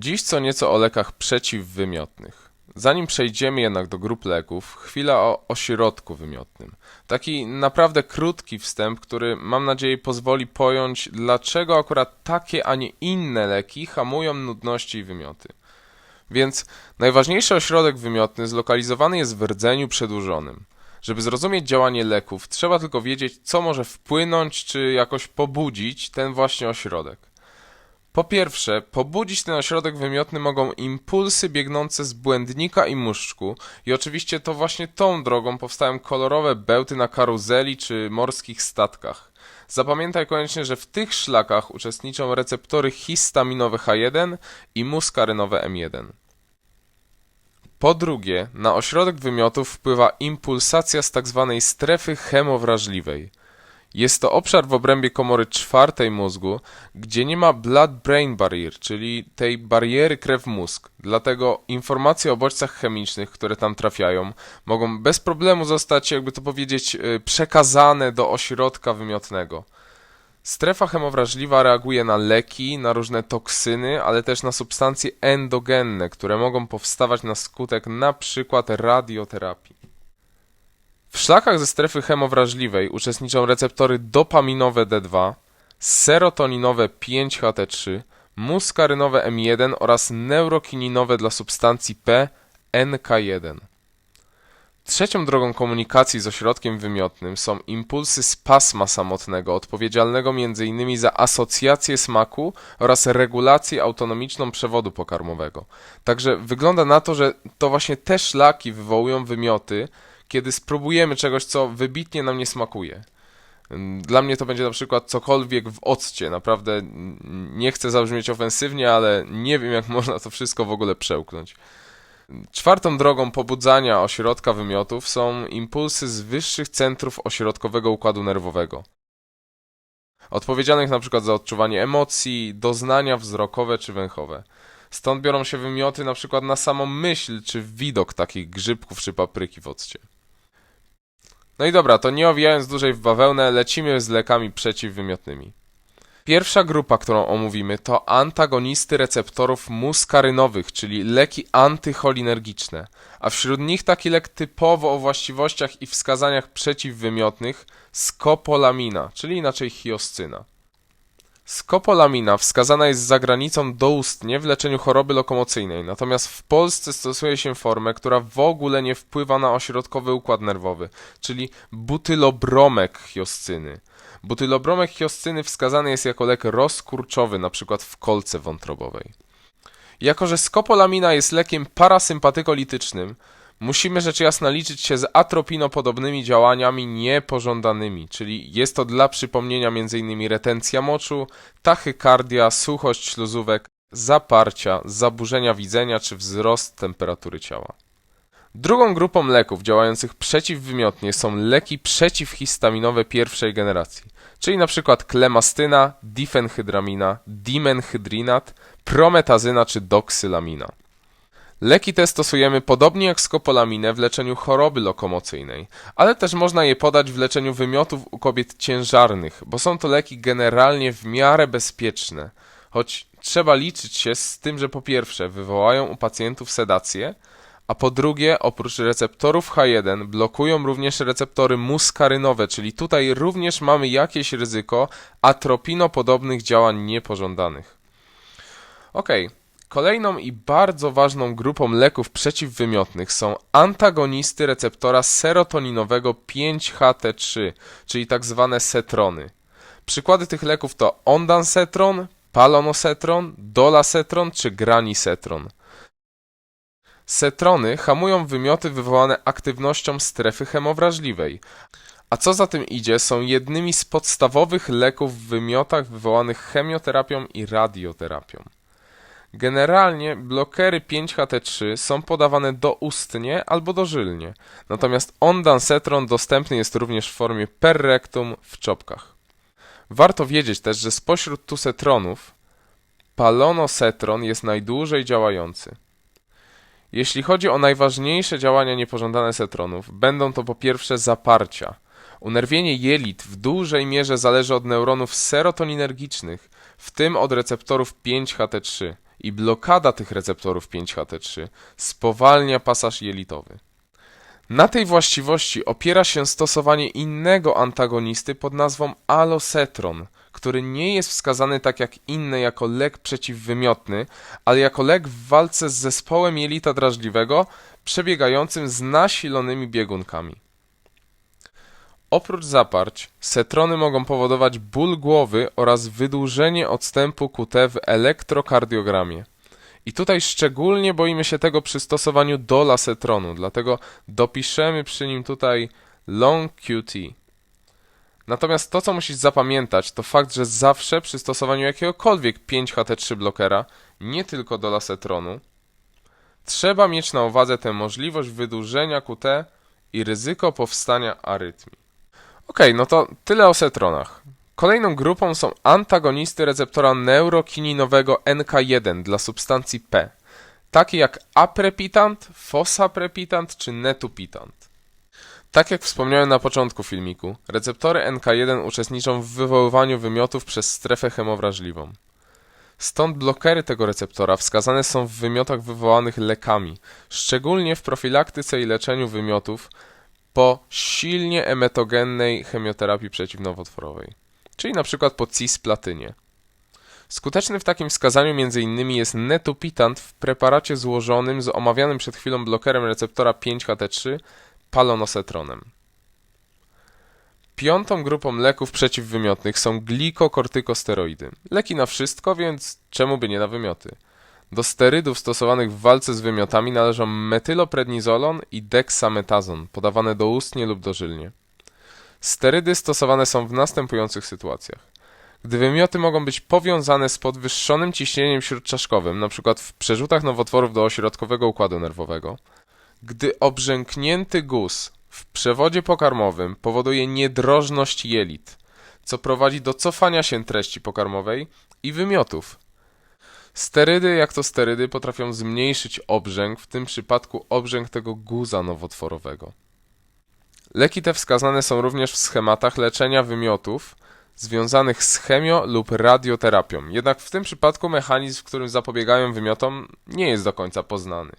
Dziś co nieco o lekach przeciwwymiotnych. Zanim przejdziemy jednak do grup leków, chwila o ośrodku wymiotnym. Taki naprawdę krótki wstęp, który mam nadzieję pozwoli pojąć, dlaczego akurat takie, a nie inne leki hamują nudności i wymioty. Więc najważniejszy ośrodek wymiotny zlokalizowany jest w rdzeniu przedłużonym. Żeby zrozumieć działanie leków, trzeba tylko wiedzieć, co może wpłynąć czy jakoś pobudzić ten właśnie ośrodek. Po pierwsze, pobudzić ten ośrodek wymiotny mogą impulsy biegnące z błędnika i muszczku i oczywiście to właśnie tą drogą powstają kolorowe bełty na karuzeli czy morskich statkach. Zapamiętaj koniecznie, że w tych szlakach uczestniczą receptory histaminowe H1 i muskarynowe M1. Po drugie, na ośrodek wymiotów wpływa impulsacja z tzw. strefy chemowrażliwej. Jest to obszar w obrębie komory czwartej mózgu, gdzie nie ma blood-brain barrier, czyli tej bariery krew-mózg. Dlatego informacje o bodźcach chemicznych, które tam trafiają, mogą bez problemu zostać, jakby to powiedzieć, y, przekazane do ośrodka wymiotnego. Strefa chemowrażliwa reaguje na leki, na różne toksyny, ale też na substancje endogenne, które mogą powstawać na skutek przykład radioterapii. W szlakach ze strefy chemowrażliwej uczestniczą receptory dopaminowe D2, serotoninowe 5HT3, muskarynowe M1 oraz neurokininowe dla substancji P NK1. Trzecią drogą komunikacji z ośrodkiem wymiotnym są impulsy z pasma samotnego, odpowiedzialnego m.in. za asocjację smaku oraz regulację autonomiczną przewodu pokarmowego. Także wygląda na to, że to właśnie te szlaki wywołują wymioty, kiedy spróbujemy czegoś, co wybitnie nam nie smakuje. Dla mnie to będzie na przykład cokolwiek w occie. Naprawdę nie chcę zabrzmieć ofensywnie, ale nie wiem, jak można to wszystko w ogóle przełknąć. Czwartą drogą pobudzania ośrodka wymiotów są impulsy z wyższych centrów ośrodkowego układu nerwowego. Odpowiedzialnych przykład za odczuwanie emocji, doznania wzrokowe czy węchowe. Stąd biorą się wymioty przykład na samą myśl czy widok takich grzybków czy papryki w occie. No i dobra, to nie owijając dłużej w bawełnę, lecimy z lekami przeciwwymiotnymi. Pierwsza grupa, którą omówimy, to antagonisty receptorów muskarynowych, czyli leki antycholinergiczne, a wśród nich taki lek typowo o właściwościach i wskazaniach przeciwwymiotnych skopolamina, czyli inaczej hioscyna. Skopolamina wskazana jest za granicą doustnie w leczeniu choroby lokomocyjnej, natomiast w Polsce stosuje się formę, która w ogóle nie wpływa na ośrodkowy układ nerwowy, czyli butylobromek hioscyny. Butylobromek hioscyny wskazany jest jako lek rozkurczowy, np. w kolce wątrobowej. Jako, że skopolamina jest lekiem parasympatykolitycznym, musimy rzecz jasna liczyć się z atropinopodobnymi działaniami niepożądanymi, czyli jest to dla przypomnienia m.in. retencja moczu, tachykardia, suchość śluzówek, zaparcia, zaburzenia widzenia czy wzrost temperatury ciała. Drugą grupą leków działających przeciwwymiotnie są leki przeciwhistaminowe pierwszej generacji, czyli np. klemastyna, difenhydramina, dimenhydrinat, prometazyna czy doksylamina. Leki te stosujemy podobnie jak skopolaminę w leczeniu choroby lokomocyjnej, ale też można je podać w leczeniu wymiotów u kobiet ciężarnych, bo są to leki generalnie w miarę bezpieczne, choć trzeba liczyć się z tym, że po pierwsze wywołają u pacjentów sedację, a po drugie, oprócz receptorów H1 blokują również receptory muskarynowe, czyli tutaj również mamy jakieś ryzyko atropinopodobnych działań niepożądanych. Okej, kolejną i bardzo ważną grupą leków przeciwwymiotnych są antagonisty receptora serotoninowego 5HT3, czyli tak zwane setrony. Przykłady tych leków to ondansetron, palonosetron, dolasetron czy granisetron. Setrony hamują wymioty wywołane aktywnością strefy chemowrażliwej, a co za tym idzie, są jednymi z podstawowych leków w wymiotach wywołanych chemioterapią i radioterapią. Generalnie blokery 5HT3 są podawane doustnie albo dożylnie, natomiast ondansetron dostępny jest również w formie per rectum w czopkach. Warto wiedzieć też, że spośród tusetronów palonosetron jest najdłużej działający. Jeśli chodzi o najważniejsze działania niepożądane setronów, będą to po pierwsze zaparcia. Unerwienie jelit w dużej mierze zależy od neuronów serotoninergicznych, w tym od receptorów 5HT3. i blokada tych receptorów 5HT3 spowalnia pasaż jelitowy. Na tej właściwości opiera się stosowanie innego antagonisty pod nazwą alosetron, który nie jest wskazany tak jak inne jako lek przeciwwymiotny, ale jako lek w walce z zespołem jelita drażliwego przebiegającym z nasilonymi biegunkami. Oprócz zaparć, setrony mogą powodować ból głowy oraz wydłużenie odstępu QT w elektrokardiogramie. I tutaj szczególnie boimy się tego przy stosowaniu do lasetronu, dlatego dopiszemy przy nim tutaj long QT. Natomiast to, co musisz zapamiętać, to fakt, że zawsze przy stosowaniu jakiegokolwiek 5HT3 blokera, nie tylko do lasetronu, trzeba mieć na uwadze tę możliwość wydłużenia QT i ryzyko powstania arytmii. Okej, no to tyle o setronach. Kolejną grupą są antagonisty receptora neurokininowego NK1 dla substancji P, takie jak aprepitant, fosaprepitant czy netupitant. Tak jak wspomniałem na początku filmiku, receptory NK1 uczestniczą w wywoływaniu wymiotów przez strefę hemowrażliwą. Stąd blokery tego receptora wskazane są w wymiotach wywołanych lekami, szczególnie w profilaktyce i leczeniu wymiotów po silnie emetogennej chemioterapii przeciwnowotworowej, czyli np. po cisplatynie. Skuteczny w takim wskazaniu m.in. jest netupitant w preparacie złożonym z omawianym przed chwilą blokerem receptora 5HT3 palonosetronem. Piątą grupą leków przeciwwymiotnych są glikokortykosteroidy. Leki na wszystko, więc czemu by nie na wymioty? Do sterydów stosowanych w walce z wymiotami należą metyloprednizolon i dexametazon, podawane doustnie lub dożylnie. Sterydy stosowane są w następujących sytuacjach. Gdy wymioty mogą być powiązane z podwyższonym ciśnieniem śródczaszkowym, np. w przerzutach nowotworów do ośrodkowego układu nerwowego, gdy obrzęknięty guz w przewodzie pokarmowym powoduje niedrożność jelit, co prowadzi do cofania się treści pokarmowej i wymiotów. Sterydy, jak to sterydy, potrafią zmniejszyć obrzęk, w tym przypadku obrzęk tego guza nowotworowego. Leki te wskazane są również w schematach leczenia wymiotów związanych z chemio lub radioterapią, jednak w tym przypadku mechanizm, w którym zapobiegają wymiotom, nie jest do końca poznany.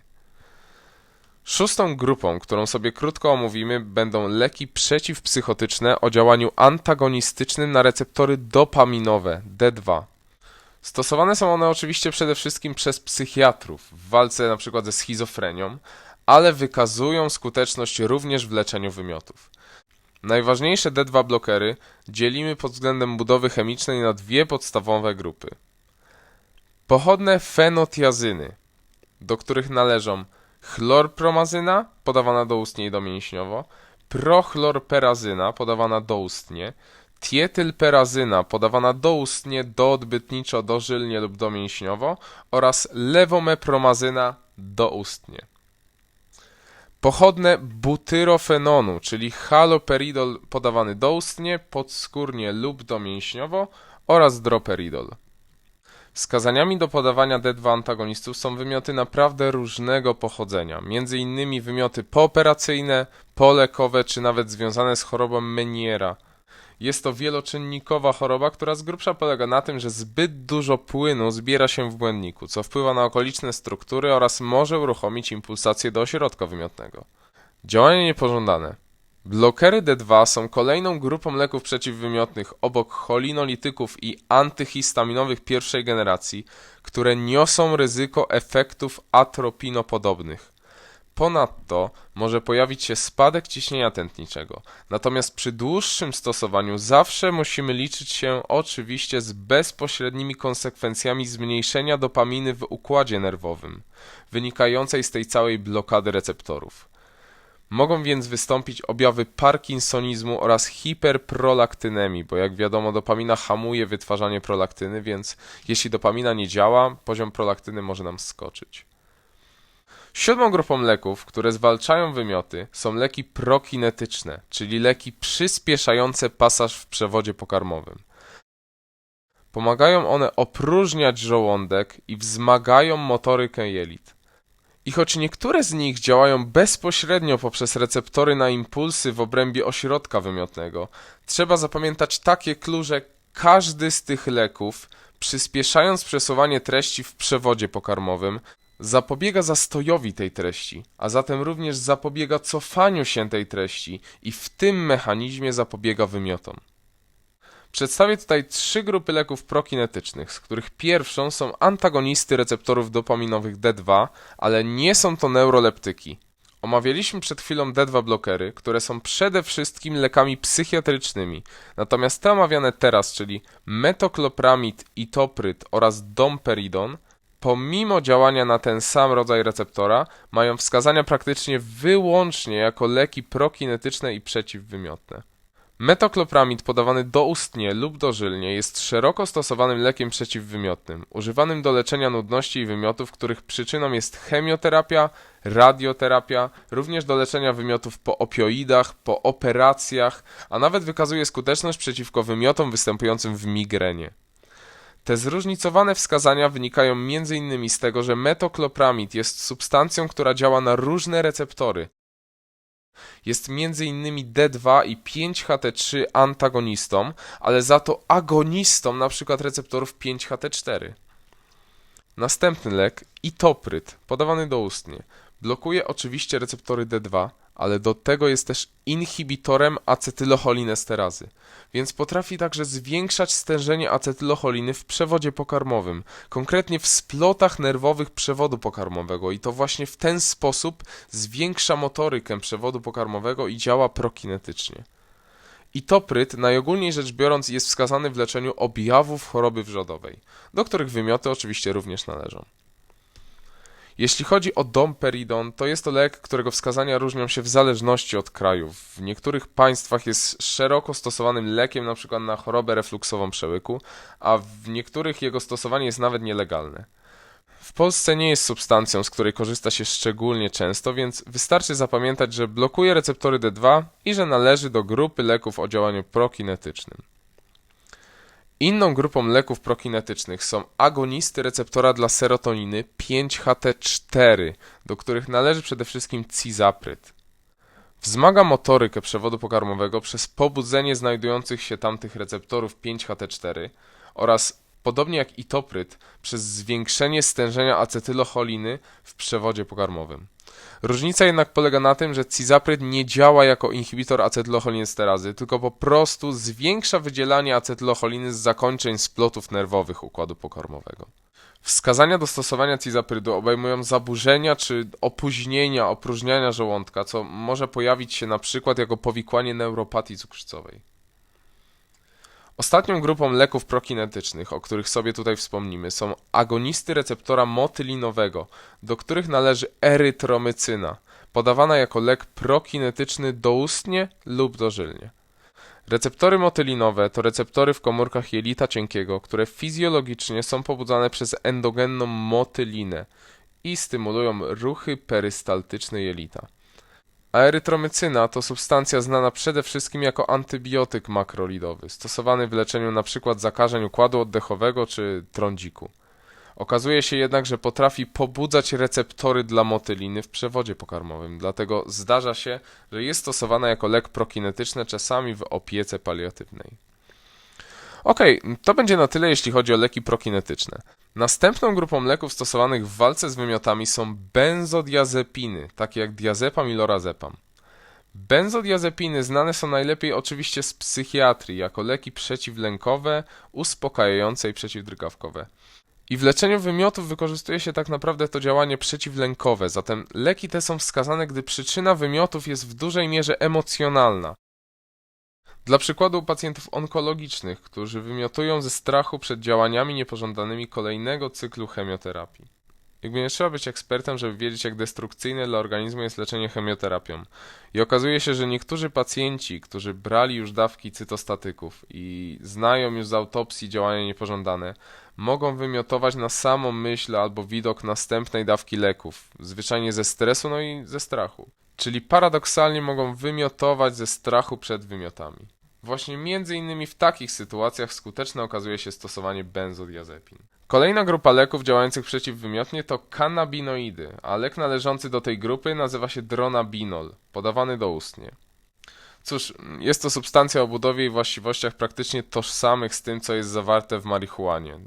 Szóstą grupą, którą sobie krótko omówimy, będą leki przeciwpsychotyczne o działaniu antagonistycznym na receptory dopaminowe D2. Stosowane są one oczywiście przede wszystkim przez psychiatrów w walce np. ze schizofrenią, ale wykazują skuteczność również w leczeniu wymiotów. Najważniejsze D2 blokery dzielimy pod względem budowy chemicznej na dwie podstawowe grupy. Pochodne fenotiazyny, do których należą chlorpromazyna, podawana doustnie i domięśniowo, prochlorperazyna, podawana doustnie, tietylperazyna, podawana doustnie, doodbytniczo, dożylnie lub domięśniowo oraz lewomepromazyna doustnie. Pochodne butyrofenonu, czyli haloperidol podawany doustnie, podskórnie lub domięśniowo oraz droperidol. Wskazaniami do podawania D2 antagonistów są wymioty naprawdę różnego pochodzenia, innymi wymioty pooperacyjne, polekowe czy nawet związane z chorobą Meniera. Jest to wieloczynnikowa choroba, która z grubsza polega na tym, że zbyt dużo płynu zbiera się w błędniku, co wpływa na okoliczne struktury oraz może uruchomić impulsację do ośrodka wymiotnego. Działania niepożądane. Blokery D2 są kolejną grupą leków przeciwwymiotnych obok cholinolityków i antyhistaminowych pierwszej generacji, które niosą ryzyko efektów atropinopodobnych. Ponadto może pojawić się spadek ciśnienia tętniczego, natomiast przy dłuższym stosowaniu zawsze musimy liczyć się oczywiście z bezpośrednimi konsekwencjami zmniejszenia dopaminy w układzie nerwowym, wynikającej z tej całej blokady receptorów. Mogą więc wystąpić objawy parkinsonizmu oraz hiperprolaktynemii, bo jak wiadomo dopamina hamuje wytwarzanie prolaktyny, więc jeśli dopamina nie działa, poziom prolaktyny może nam skoczyć. Siódmą grupą leków, które zwalczają wymioty, są leki prokinetyczne, czyli leki przyspieszające pasaż w przewodzie pokarmowym. Pomagają one opróżniać żołądek i wzmagają motorykę jelit. I choć niektóre z nich działają bezpośrednio poprzez receptory na impulsy w obrębie ośrodka wymiotnego, trzeba zapamiętać takie clue, że każdy z tych leków przyspieszając przesuwanie treści w przewodzie pokarmowym, zapobiega zastojowi tej treści, a zatem również zapobiega cofaniu się tej treści i w tym mechanizmie zapobiega wymiotom. Przedstawię tutaj trzy grupy leków prokinetycznych, z których pierwszą są antagonisty receptorów dopaminowych D2, ale nie są to neuroleptyki. Omawialiśmy przed chwilą D2 blokery, które są przede wszystkim lekami psychiatrycznymi, natomiast te omawiane teraz, czyli metoklopramid, itopryd oraz domperidon, pomimo działania na ten sam rodzaj receptora, mają wskazania praktycznie wyłącznie jako leki prokinetyczne i przeciwwymiotne. Metoklopramid podawany doustnie lub dożylnie jest szeroko stosowanym lekiem przeciwwymiotnym, używanym do leczenia nudności i wymiotów, których przyczyną jest chemioterapia, radioterapia, również do leczenia wymiotów po opioidach, po operacjach, a nawet wykazuje skuteczność przeciwko wymiotom występującym w migrenie. Te zróżnicowane wskazania wynikają m.in. z tego, że metoklopramid jest substancją, która działa na różne receptory, jest m.in. D2 i 5-HT3 antagonistą, ale za to agonistą np. receptorów 5-HT4. Następny lek, itopryd, podawany doustnie, blokuje oczywiście receptory D2, ale do tego jest też inhibitorem acetylocholinesterazy, więc potrafi także zwiększać stężenie acetylocholiny w przewodzie pokarmowym, konkretnie w splotach nerwowych przewodu pokarmowego i to właśnie w ten sposób zwiększa motorykę przewodu pokarmowego i działa prokinetycznie. Itopryd, najogólniej rzecz biorąc, jest wskazany w leczeniu objawów choroby wrzodowej, do których wymioty oczywiście również należą. Jeśli chodzi o domperidon, to jest to lek, którego wskazania różnią się w zależności od krajów. W niektórych państwach jest szeroko stosowanym lekiem np. na chorobę refluksową przełyku, a w niektórych jego stosowanie jest nawet nielegalne. W Polsce nie jest substancją, z której korzysta się szczególnie często, więc wystarczy zapamiętać, że blokuje receptory D2 i że należy do grupy leków o działaniu prokinetycznym. Inną grupą leków prokinetycznych są agonisty receptora dla serotoniny 5-HT4, do których należy przede wszystkim cizapryd. Wzmaga motorykę przewodu pokarmowego przez pobudzenie znajdujących się tam tych receptorów 5-HT4 oraz, podobnie jak itopryd, przez zwiększenie stężenia acetylocholiny w przewodzie pokarmowym. Różnica jednak polega na tym, że cizapryd nie działa jako inhibitor acetylcholinesterazy, tylko po prostu zwiększa wydzielanie acetylocholiny z zakończeń splotów nerwowych układu pokarmowego. Wskazania do stosowania cizaprydu obejmują zaburzenia czy opóźnienia opróżniania żołądka, co może pojawić się na przykład jako powikłanie neuropatii cukrzycowej. Ostatnią grupą leków prokinetycznych, o których sobie tutaj wspomnimy, są agonisty receptora motylinowego, do których należy erytromycyna, podawana jako lek prokinetyczny doustnie lub dożylnie. Receptory motylinowe to receptory w komórkach jelita cienkiego, które fizjologicznie są pobudzane przez endogenną motylinę i stymulują ruchy perystaltyczne jelita. Erytromycyna to substancja znana przede wszystkim jako antybiotyk makrolidowy, stosowany w leczeniu np. zakażeń układu oddechowego czy trądziku. Okazuje się jednak, że potrafi pobudzać receptory dla motyliny w przewodzie pokarmowym, dlatego zdarza się, że jest stosowana jako lek prokinetyczny czasami w opiece paliatywnej. Ok, to będzie na tyle, jeśli chodzi o leki prokinetyczne. Następną grupą leków stosowanych w walce z wymiotami są benzodiazepiny, takie jak diazepam i lorazepam. Benzodiazepiny znane są najlepiej oczywiście z psychiatrii jako leki przeciwlękowe, uspokajające i przeciwdrgawkowe. I w leczeniu wymiotów wykorzystuje się tak naprawdę to działanie przeciwlękowe, zatem leki te są wskazane, gdy przyczyna wymiotów jest w dużej mierze emocjonalna. Dla przykładu pacjentów onkologicznych, którzy wymiotują ze strachu przed działaniami niepożądanymi kolejnego cyklu chemioterapii. Jakby nie trzeba być ekspertem, żeby wiedzieć, jak destrukcyjne dla organizmu jest leczenie chemioterapią. I okazuje się, że niektórzy pacjenci, którzy brali już dawki cytostatyków i znają już z autopsji działania niepożądane, mogą wymiotować na samą myśl albo widok następnej dawki leków, zwyczajnie ze stresu, no i ze strachu. Czyli paradoksalnie mogą wymiotować ze strachu przed wymiotami. Właśnie między innymi w takich sytuacjach skuteczne okazuje się stosowanie benzodiazepin. Kolejna grupa leków działających przeciwwymiotnie to kannabinoidy, a lek należący do tej grupy nazywa się dronabinol, podawany doustnie. Cóż, jest to substancja o budowie i właściwościach praktycznie tożsamych z tym, co jest zawarte w marihuanie.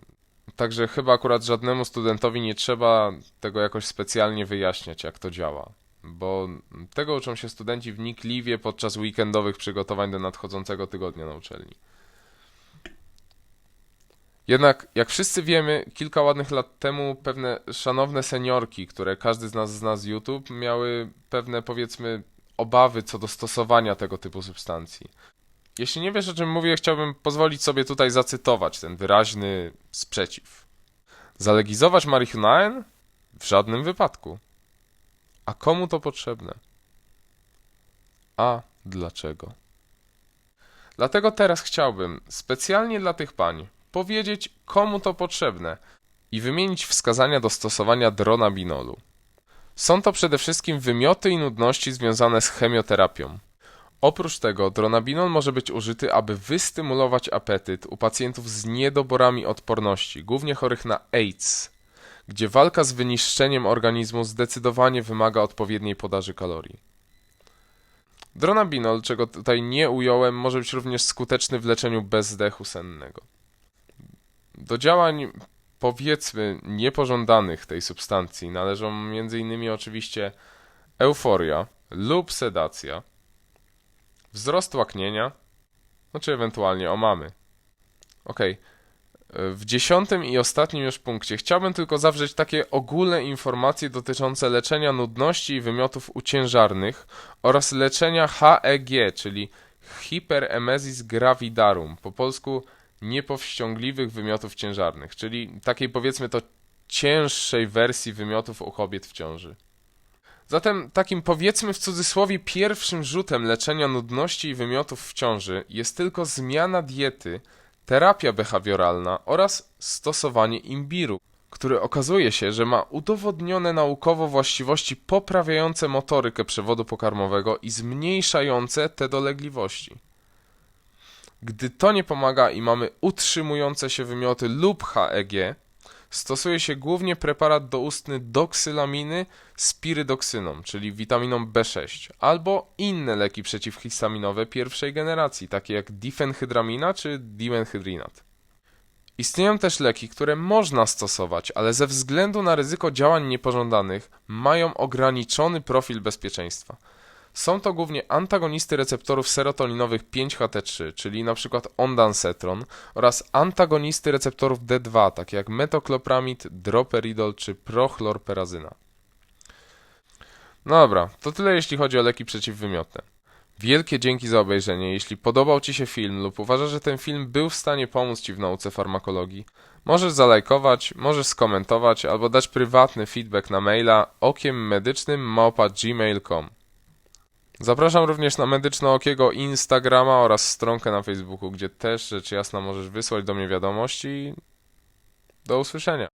Także chyba akurat żadnemu studentowi nie trzeba tego jakoś specjalnie wyjaśniać, jak to działa. Bo tego uczą się studenci wnikliwie podczas weekendowych przygotowań do nadchodzącego tygodnia na uczelni. Jednak, jak wszyscy wiemy, kilka ładnych lat temu pewne szanowne seniorki, które każdy z nas zna z YouTube, miały pewne, powiedzmy, obawy co do stosowania tego typu substancji. Jeśli nie wiesz o czym mówię, chciałbym pozwolić sobie tutaj zacytować ten wyraźny sprzeciw. Zalegizować marihuanę? W żadnym wypadku. A komu to potrzebne? A dlaczego? Dlatego teraz chciałbym, specjalnie dla tych pań, powiedzieć, komu to potrzebne i wymienić wskazania do stosowania dronabinolu. Są to przede wszystkim wymioty i nudności związane z chemioterapią. Oprócz tego dronabinol może być użyty, aby wystymulować apetyt u pacjentów z niedoborami odporności, głównie chorych na AIDS, gdzie walka z wyniszczeniem organizmu zdecydowanie wymaga odpowiedniej podaży kalorii. Dronabinol, czego tutaj nie ująłem, może być również skuteczny w leczeniu bezdechu sennego. Do działań powiedzmy niepożądanych tej substancji należą m.in. oczywiście euforia lub sedacja, wzrost łaknienia, no czy ewentualnie omamy. Okej. W dziesiątym i ostatnim już punkcie chciałbym tylko zawrzeć takie ogólne informacje dotyczące leczenia nudności i wymiotów uciężarnych oraz leczenia HEG, czyli Hyperemesis gravidarum, po polsku niepowściągliwych wymiotów ciężarnych, czyli takiej powiedzmy to cięższej wersji wymiotów u kobiet w ciąży. Zatem takim powiedzmy w cudzysłowie pierwszym rzutem leczenia nudności i wymiotów w ciąży jest tylko zmiana diety, terapia behawioralna oraz stosowanie imbiru, który okazuje się, że ma udowodnione naukowo właściwości poprawiające motorykę przewodu pokarmowego i zmniejszające te dolegliwości. Gdy to nie pomaga i mamy utrzymujące się wymioty lub HEG, stosuje się głównie preparat doustny doksylaminy z pirydoksyną, czyli witaminą B6, albo inne leki przeciwhistaminowe pierwszej generacji, takie jak difenhydramina czy dimenhydrinat. Istnieją też leki, które można stosować, ale ze względu na ryzyko działań niepożądanych mają ograniczony profil bezpieczeństwa. Są to głównie antagonisty receptorów serotoninowych 5-HT3, czyli np. ondansetron oraz antagonisty receptorów D2, takie jak metoklopramid, droperidol czy prochlorperazyna. No dobra, to tyle jeśli chodzi o leki przeciwwymiotne. Wielkie dzięki za obejrzenie. Jeśli podobał Ci się film lub uważasz, że ten film był w stanie pomóc Ci w nauce farmakologii, możesz zalajkować, możesz skomentować albo dać prywatny feedback na maila okiemmedycznym. Zapraszam również na Medyczne Okiego Instagrama oraz stronkę na Facebooku, gdzie też rzecz jasna możesz wysłać do mnie wiadomości. Do usłyszenia.